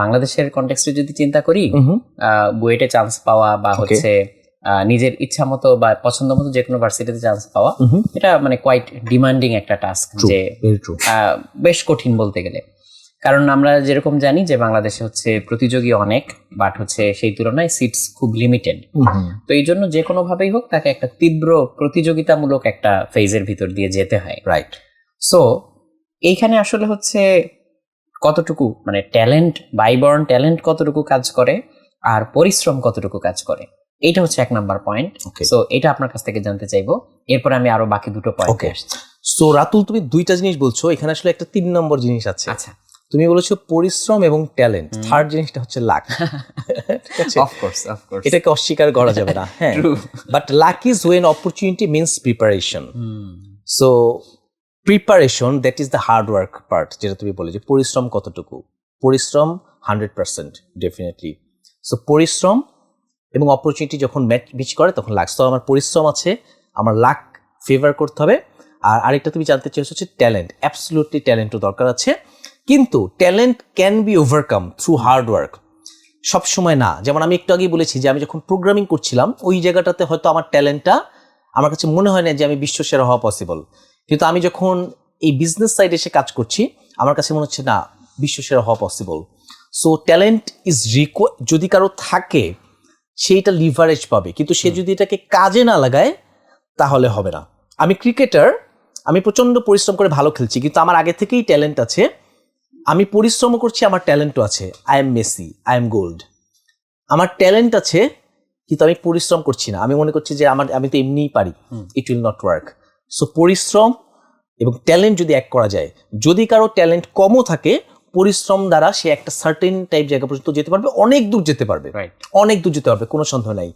বাংলাদেশের কন্টেক্সটে যদি চিন্তা করি বুয়েটে চান্স পাওয়া বা হচ্ছে নিজের ইচ্ছা মতো বা পছন্দ মতো যে কোনো ভার্সিটিতে চান্স পাওয়া এটা মানে কোয়াইট ডিমান্ডিং একটা টাস্ক যে বেশ কঠিন বলতে গেলে। কারণ আমরা যেরকম জানি যে বাংলাদেশে হচ্ছে প্রতিযোগী অনেক বাট হচ্ছে সেই তুলনায় সিটস খুব লিমিটেড তো এই জন্য যে কোনো ভাবেই হোক তাকে একটা তীব্র প্রতিযোগিতামূলক একটা ফেজের ভিতর দিয়ে যেতে হয়। রাইট সো এইখানে আসলে হচ্ছে কতটুকু মানে ট্যালেন্ট বাইবর্ন ট্যালেন্ট কতটুকু কাজ করে আর পরিশ্রম কতটুকু কাজ করে? এটা হচ্ছে এক নাম্বার পয়েন্ট ওকে সো এটা আপনার কাছ থেকে জানতে চাইব। এরপর আমি আরও বাকি দুটো পয়েন্ট. সো রাতুল তুমি দুইটা জিনিস বলছো এখানে আসলে একটা তিন নম্বর জিনিস আছে। আচ্ছা। তুমি বলেছ পরিশ্রম এবং ট্যালেন্ট। থার্ড জিনিসটা হচ্ছে লাক অফকোর্স অফকোর্স এটাকে অস্বীকার করা যাবে না। হ্যাঁ। But luck is when opportunity means preparation so preparation that is the hard work part যেটা তুমি বলে যে পরিশ্রম কতটুকু? পরিশ্রম হান্ড্রেড পার্সেন্ট ডেফিনেটলি সো পরিশ্রম এবং অপরচুনিটি যখন ম্যাচ বিচ করে, তখন লাক তো আমার পরিশ্রম আছে, আমার লাক ফেভার করতে হবে। আর আরেকটা তুমি জানতে চাইছো হচ্ছে ট্যালেন্ট অ্যাবসলুটলি ট্যালেন্টও দরকার আছে। কিন্তু talent can be overcome through hard work সব সময় না। যেমন আমি একটু আগেই বলেছি যে আমি যখন প্রোগ্রামিং করছিলাম, ওই জায়গাটাতে হয়তো আমার ট্যালেন্টটা আমার কাছে মনে হয় না যে আমি বিশ্বসেরা হওয়া পসিবল কিন্তু আমি যখন এই বিজনেস সাইডে এসে কাজ করছি আমার কাছে মনে হচ্ছে না বিশ্বসেরা হওয়া পসিবল সো ট্যালেন্ট ইজ রিকো যদি কারও থাকে সেইটা লিভারেজ পাবে। কিন্তু সে যদি এটাকে কাজে না লাগায় তাহলে হবে না। আমি ক্রিকেটার আমি প্রচণ্ড পরিশ্রম করে ভালো খেলছি কিন্তু আমার আগে থেকেই ট্যালেন্ট আছে। আমি পরিশ্রমও করছি আমার ট্যালেন্টও আছে। I am Messi I am gold আমার ট্যালেন্ট আছে কিন্তু আমি পরিশ্রম করছি না। আমি মনে করছি যে আমার আমি তো এমনিই পারি। It will not work so পরিশ্রম এবং ট্যালেন্ট যদি এক করা যায় যদি কারও ট্যালেন্ট কমও থাকে পরিশ্রম দ্বারা সে একটা সার্টেন টাইপ জায়গা পর্যন্ত যেতে পারবে অনেক দূর যেতে পারবে। রাইট অনেক দূর যেতে পারবে কোনো সন্দেহ নাই।